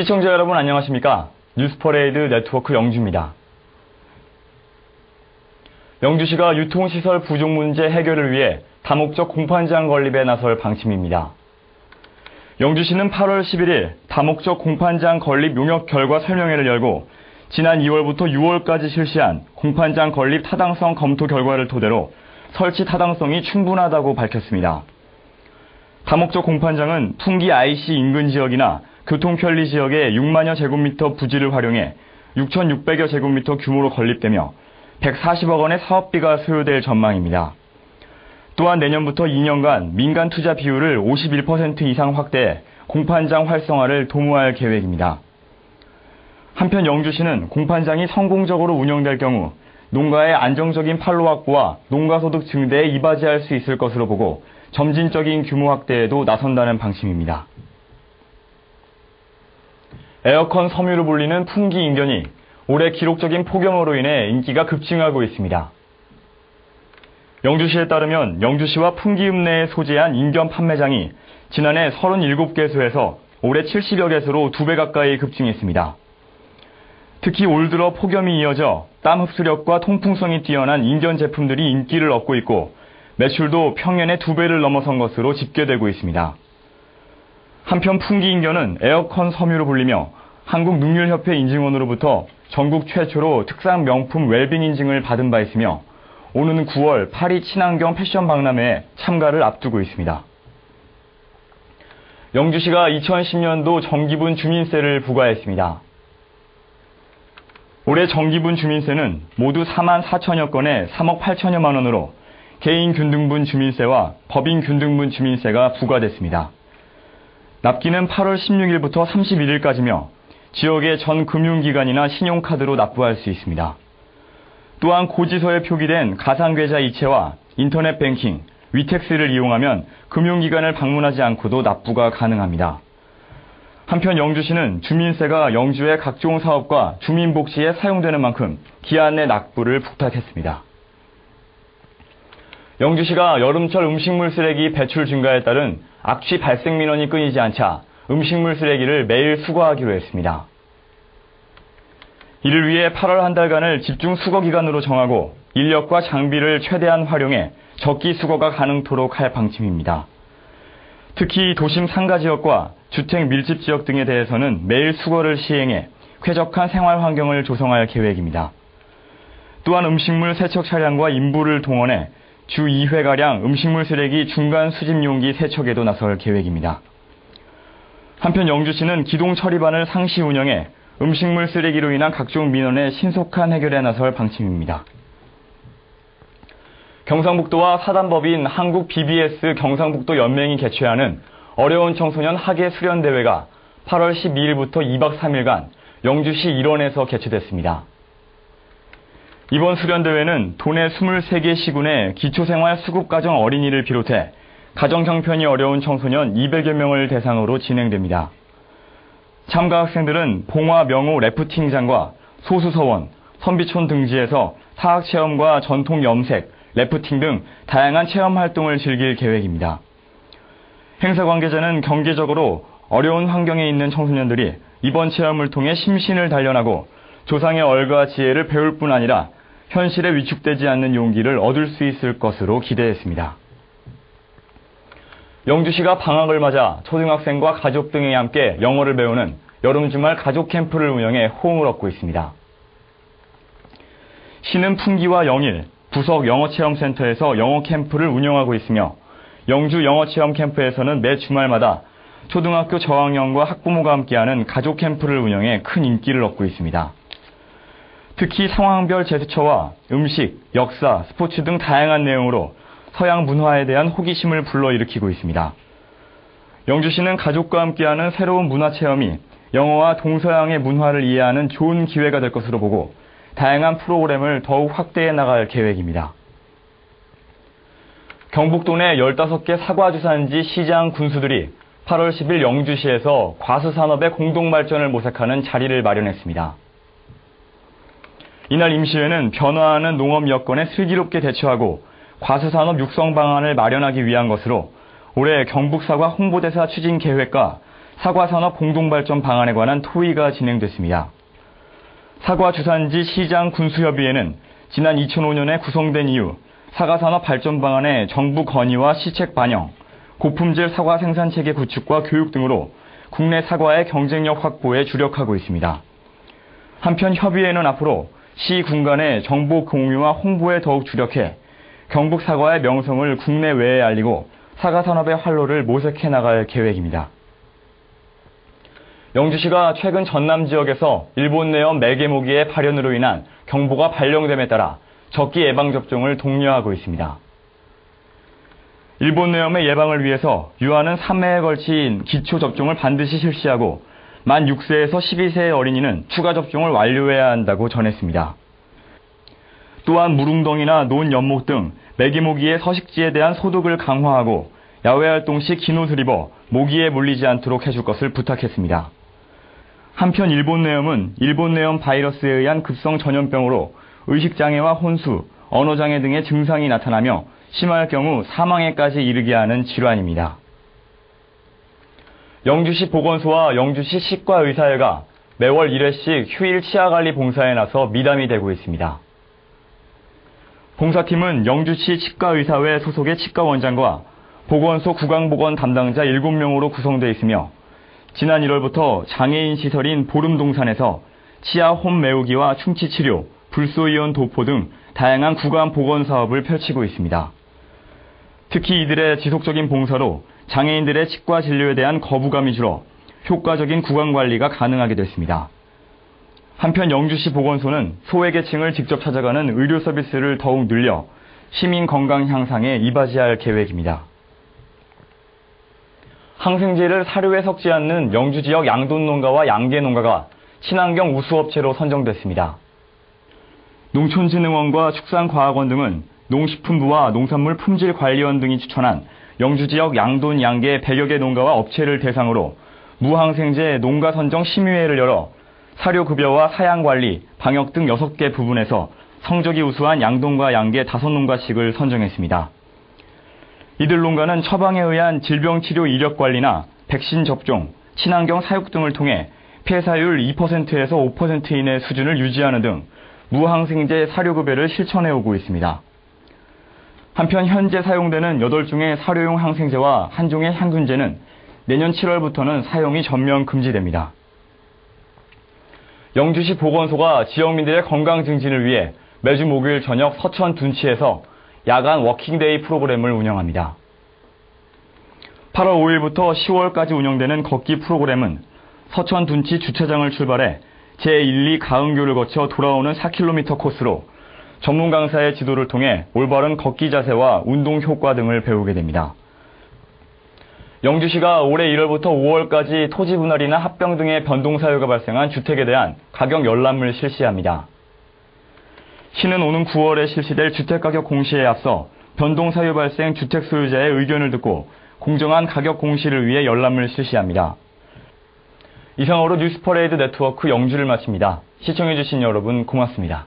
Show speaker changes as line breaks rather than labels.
시청자 여러분 안녕하십니까? 뉴스퍼레이드 네트워크 영주입니다. 영주시가 유통시설 부족 문제 해결을 위해 다목적 공판장 건립에 나설 방침입니다. 영주시는 8월 11일 다목적 공판장 건립 용역 결과 설명회를 열고 지난 2월부터 6월까지 실시한 공판장 건립 타당성 검토 결과를 토대로 설치 타당성이 충분하다고 밝혔습니다. 다목적 공판장은 풍기 IC 인근 지역이나 교통 편리 지역의 6만여 제곱미터 부지를 활용해 6,600여 제곱미터 규모로 건립되며 140억 원의 사업비가 소요될 전망입니다. 또한 내년부터 2년간 민간 투자 비율을 51% 이상 확대해 공판장 활성화를 도모할 계획입니다. 한편 영주시는 공판장이 성공적으로 운영될 경우 농가의 안정적인 판로 확보와 농가 소득 증대에 이바지할 수 있을 것으로 보고 점진적인 규모 확대에도 나선다는 방침입니다. 에어컨 섬유로 불리는 풍기 인견이 올해 기록적인 폭염으로 인해 인기가 급증하고 있습니다. 영주시에 따르면 영주시와 풍기읍내에 소재한 인견 판매장이 지난해 37개소에서 올해 70여 개소로 2배 가까이 급증했습니다. 특히 올 들어 폭염이 이어져 땀 흡수력과 통풍성이 뛰어난 인견 제품들이 인기를 얻고 있고 매출도 평년의 2배를 넘어선 것으로 집계되고 있습니다. 한편 풍기인견은 에어컨 섬유로 불리며 한국능률협회 인증원으로부터 전국 최초로 특상 명품 웰빙 인증을 받은 바 있으며 오는 9월 파리 친환경 패션 박람회에 참가를 앞두고 있습니다. 영주시가 2010년도 정기분 주민세를 부과했습니다. 올해 정기분 주민세는 모두 4만 4천여 건에 3억 8천여만 원으로 개인 균등분 주민세와 법인 균등분 주민세가 부과됐습니다. 납기는 8월 16일부터 31일까지며 지역의 전 금융기관이나 신용카드로 납부할 수 있습니다. 또한 고지서에 표기된 가상계좌 이체와 인터넷 뱅킹, 위텍스를 이용하면 금융기관을 방문하지 않고도 납부가 가능합니다. 한편 영주시는 주민세가 영주의 각종 사업과 주민복지에 사용되는 만큼 기한 내 납부를 부탁했습니다. 영주시가 여름철 음식물 쓰레기 배출 증가에 따른 악취 발생 민원이 끊이지 않자 음식물 쓰레기를 매일 수거하기로 했습니다. 이를 위해 8월 한 달간을 집중 수거 기간으로 정하고 인력과 장비를 최대한 활용해 적기 수거가 가능토록 할 방침입니다. 특히 도심 상가 지역과 주택 밀집 지역 등에 대해서는 매일 수거를 시행해 쾌적한 생활 환경을 조성할 계획입니다. 또한 음식물 세척 차량과 인부를 동원해 주 2회가량 음식물 쓰레기 중간 수집 용기 세척에도 나설 계획입니다. 한편 영주시는 기동 처리반을 상시 운영해 음식물 쓰레기로 인한 각종 민원의 신속한 해결에 나설 방침입니다. 경상북도와 사단법인 한국 BBS 경상북도 연맹이 개최하는 어려운 청소년 학예 수련 대회가 8월 12일부터 2박 3일간 영주시 일원에서 개최됐습니다. 이번 수련대회는 도내 23개 시군의 기초생활 수급가정 어린이를 비롯해 가정 형편이 어려운 청소년 200여 명을 대상으로 진행됩니다. 참가 학생들은 봉화 명호 래프팅장과 소수서원, 선비촌 등지에서 사학체험과 전통 염색, 래프팅 등 다양한 체험 활동을 즐길 계획입니다. 행사 관계자는 경제적으로 어려운 환경에 있는 청소년들이 이번 체험을 통해 심신을 단련하고 조상의 얼과 지혜를 배울 뿐 아니라 현실에 위축되지 않는 용기를 얻을 수 있을 것으로 기대했습니다. 영주시가 방학을 맞아 초등학생과 가족 등이 함께 영어를 배우는 여름 주말 가족 캠프를 운영해 호응을 얻고 있습니다. 시는 풍기와 영일, 부석 영어체험센터에서 영어 캠프를 운영하고 있으며 영주 영어체험 캠프에서는 매 주말마다 초등학교 저학년과 학부모가 함께하는 가족 캠프를 운영해 큰 인기를 얻고 있습니다. 특히 상황별 제스처와 음식, 역사, 스포츠 등 다양한 내용으로 서양 문화에 대한 호기심을 불러일으키고 있습니다. 영주시는 가족과 함께하는 새로운 문화 체험이 영어와 동서양의 문화를 이해하는 좋은 기회가 될 것으로 보고 다양한 프로그램을 더욱 확대해 나갈 계획입니다. 경북도 내 15개 사과주산지 시장 군수들이 8월 10일 영주시에서 과수산업의 공동발전을 모색하는 자리를 마련했습니다. 이날 임시회는 변화하는 농업 여건에 슬기롭게 대처하고 과수산업 육성 방안을 마련하기 위한 것으로 올해 경북사과 홍보대사 추진 계획과 사과산업 공동발전 방안에 관한 토의가 진행됐습니다. 사과 주산지 시장 군수협의회는 지난 2005년에 구성된 이후 사과산업 발전 방안에 정부 건의와 시책 반영, 고품질 사과 생산 체계 구축과 교육 등으로 국내 사과의 경쟁력 확보에 주력하고 있습니다. 한편 협의회는 앞으로 시 군간의 정보 공유와 홍보에 더욱 주력해 경북 사과의 명성을 국내외에 알리고 사과 산업의 활로를 모색해 나갈 계획입니다. 영주시가 최근 전남 지역에서 일본 내염 매개모기의 발현으로 인한 경보가 발령됨에 따라 적기 예방 접종을 독려하고 있습니다. 일본 내염의 예방을 위해서 유아는 3회에 걸친 기초 접종을 반드시 실시하고 만 6세에서 12세의 어린이는 추가 접종을 완료해야 한다고 전했습니다. 또한 무릉덩이나 논 연목 등 매기모기의 서식지에 대한 소독을 강화하고 야외 활동 시 긴 옷을 입어 모기에 물리지 않도록 해줄 것을 부탁했습니다. 한편 일본 내염은 일본 내염 바이러스에 의한 급성 전염병으로 의식장애와 혼수, 언어장애 등의 증상이 나타나며 심할 경우 사망에까지 이르게 하는 질환입니다. 영주시 보건소와 영주시 치과의사회가 매월 1회씩 휴일 치아관리 봉사에 나서 미담이 되고 있습니다. 봉사팀은 영주시 치과의사회 소속의 치과원장과 보건소 구강보건 담당자 7명으로 구성되어 있으며 지난 1월부터 장애인 시설인 보름동산에서 치아 홈 메우기와 충치 치료, 불소이온 도포 등 다양한 구강 보건 사업을 펼치고 있습니다. 특히 이들의 지속적인 봉사로 장애인들의 치과 진료에 대한 거부감이 줄어 효과적인 구강 관리가 가능하게 됐습니다. 한편 영주시 보건소는 소외계층을 직접 찾아가는 의료 서비스를 더욱 늘려 시민 건강 향상에 이바지할 계획입니다. 항생제를 사료에 섞지 않는 영주 지역 양돈 농가와 양계 농가가 친환경 우수업체로 선정됐습니다. 농촌진흥원과 축산과학원 등은 농식품부와 농산물 품질관리원 등이 추천한 영주 지역 양돈 양계 100여 개 농가와 업체를 대상으로 무항생제 농가 선정 심의회를 열어 사료 급여와 사양 관리, 방역 등 6개 부분에서 성적이 우수한 양동과 양계 5농가씩을 선정했습니다. 이들 농가는 처방에 의한 질병 치료 이력 관리나 백신 접종, 친환경 사육 등을 통해 폐사율 2%에서 5% 이내 수준을 유지하는 등 무항생제 사료급여를 실천해 오고 있습니다. 한편 현재 사용되는 8종의 사료용 항생제와 한 종의 향균제는 내년 7월부터는 사용이 전면 금지됩니다. 영주시 보건소가 지역민들의 건강 증진을 위해 매주 목요일 저녁 서천 둔치에서 야간 워킹데이 프로그램을 운영합니다. 8월 5일부터 10월까지 운영되는 걷기 프로그램은 서천 둔치 주차장을 출발해 제1, 2 가은교를 거쳐 돌아오는 4km 코스로 전문 강사의 지도를 통해 올바른 걷기 자세와 운동 효과 등을 배우게 됩니다. 영주시가 올해 1월부터 5월까지 토지 분할이나 합병 등의 변동 사유가 발생한 주택에 대한 가격 열람을 실시합니다. 시는 오는 9월에 실시될 주택가격 공시에 앞서 변동 사유 발생 주택 소유자의 의견을 듣고 공정한 가격 공시를 위해 열람을 실시합니다. 이상으로 뉴스퍼레이드 네트워크 영주를 마칩니다. 시청해주신 여러분 고맙습니다.